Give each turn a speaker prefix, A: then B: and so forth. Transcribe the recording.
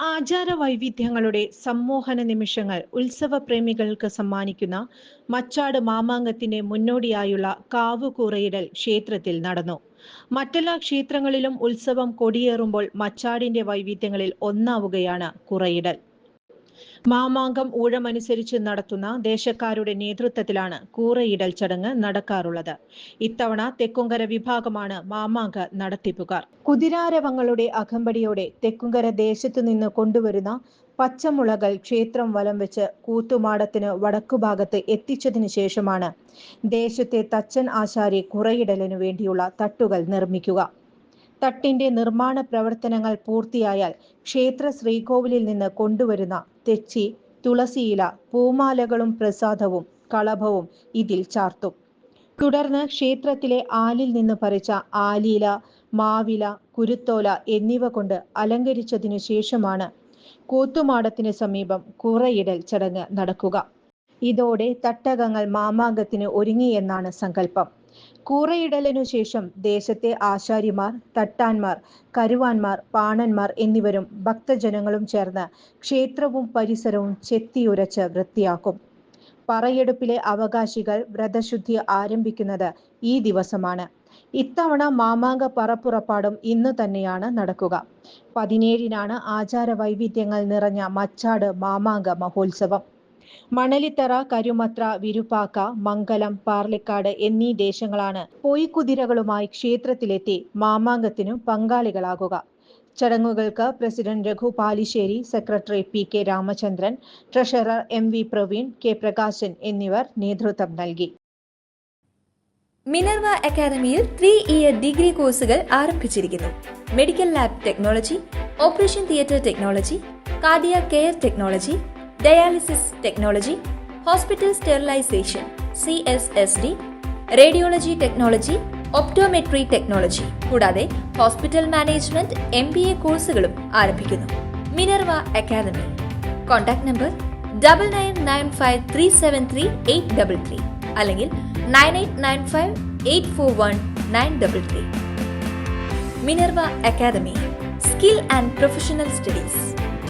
A: ആചാര വൈവിധ്യങ്ങളുടെ സമ്മോഹന നിമിഷങ്ങൾ ഉത്സവ പ്രേമികൾക്ക് സമ്മാനിക്കുന്ന മച്ചാട് മാമാങ്കത്തിന്റെ മുന്നോടിയായുള്ള കാവുകൂറയിടൽ ക്ഷേത്രത്തിൽ നടന്നു. മറ്റെല്ലാ ക്ഷേത്രങ്ങളിലും ഉത്സവം കൊടിയേറുമ്പോൾ മച്ചാടിന്റെ വൈവിധ്യങ്ങളിൽ ഒന്നാവുകയാണ് കുറയിടൽ. മാമാങ്കം ഊഴമനുസരിച്ച് നടത്തുന്ന ദേശക്കാരുടെ നേതൃത്വത്തിലാണ് കൂറയിടൽ ചടങ്ങ് നടക്കാറുള്ളത്. ഇത്തവണ തെക്കുംകര വിഭാഗമാണ് മാമാങ്ക നടത്തിപ്പുകാർ. കുതിരാരവങ്ങളുടെ അകമ്പടിയോടെ തെക്കുംകര ദേശത്തു നിന്ന് കൊണ്ടുവരുന്ന പച്ചമുളകൾ ക്ഷേത്രം വലം വെച്ച് കൂത്തുമാടത്തിന് വടക്കുഭാഗത്ത് എത്തിച്ചതിനു ശേഷമാണ് ദേശത്തെ തച്ചൻ ആശാരി കുറയിടലിനു വേണ്ടിയുള്ള തട്ടുകൾ നിർമ്മിക്കുക. തട്ടിന്റെ നിർമ്മാണ പ്രവർത്തനങ്ങൾ പൂർത്തിയായാൽ ക്ഷേത്ര ശ്രീകോവിലിൽ നിന്ന് കൊണ്ടുവരുന്ന തെച്ചി തുളസിയില പൂമാലകളും പ്രസാദവും കളഭവും ഇതിൽ ചാർത്തും. തുടർന്ന് ക്ഷേത്രത്തിലെ ആലിൽ നിന്ന് പറിച്ച ആലീല മാവില കുരുത്തോല എന്നിവ കൊണ്ട് അലങ്കരിച്ചതിനു ശേഷമാണ് കൂത്തുമാടത്തിന് സമീപം കുറയിടൽ ചടങ്ങ് നടക്കുക. ഇതോടെ തട്ടകങ്ങൾ മാമാങ്കത്തിന് ഒരുങ്ങിയെന്നാണ് സങ്കല്പം. കൂറയിടലിനു ശേഷം ദേശത്തെ ആശാരിമാർ തട്ടാന്മാർ കരുവാന്മാർ പാണന്മാർ എന്നിവരും ഭക്തജനങ്ങളും ചേർന്ന് ക്ഷേത്രവും പരിസരവും ചെത്തിയുരച്ച് വൃത്തിയാക്കും. പറയെടുപ്പിലെ അവകാശികൾ വ്രതശുദ്ധി ആരംഭിക്കുന്നത് ഈ ദിവസമാണ്. ഇത്തവണ മാമാങ്ക പറപ്പുറപ്പാടും ഇന്ന് തന്നെയാണ് നടക്കുക. പതിനേഴിനാണ് ആചാര വൈവിധ്യങ്ങൾ നിറഞ്ഞ മച്ചാട് മാമാങ്ക മഹോത്സവം. മണലിത്തറ കരുമത്ര വിരുപ്പാക്ക മംഗലം പാർലിക്കാട് എന്നീ ദേശങ്ങളാണ് പൊയ്ക്കുതിരകളുമായി ക്ഷേത്രത്തിലെത്തി മാമാങ്കത്തിനു പങ്കാളികളാകുക. ചടങ്ങുകൾക്ക് president Raghu Palissery secretary P K Ramachandran treasurer M V Praveen K Prakashan എന്നിവർ നേതൃത്വം നൽകി.
B: മിനർവ അക്കാദമിയിൽ ത്രീ ഇയർ ഡിഗ്രി കോഴ്സുകൾ ആരംഭിച്ചിരിക്കുന്നു. Medical lab technology operation theatre technology cardiac care technology dialysis technology hospital sterilisation C S S D radiology technology optometry technology. കൂടാതെ hospital management M B A കോഴ്സുകളും ആരംഭിക്കുന്നു. Minerva academy. Contact number double nine nine five three seven three eight double three അല്ലെങ്കിൽ nine eight nine five eight four one nine double three Minerva academy. Skill and professional studies.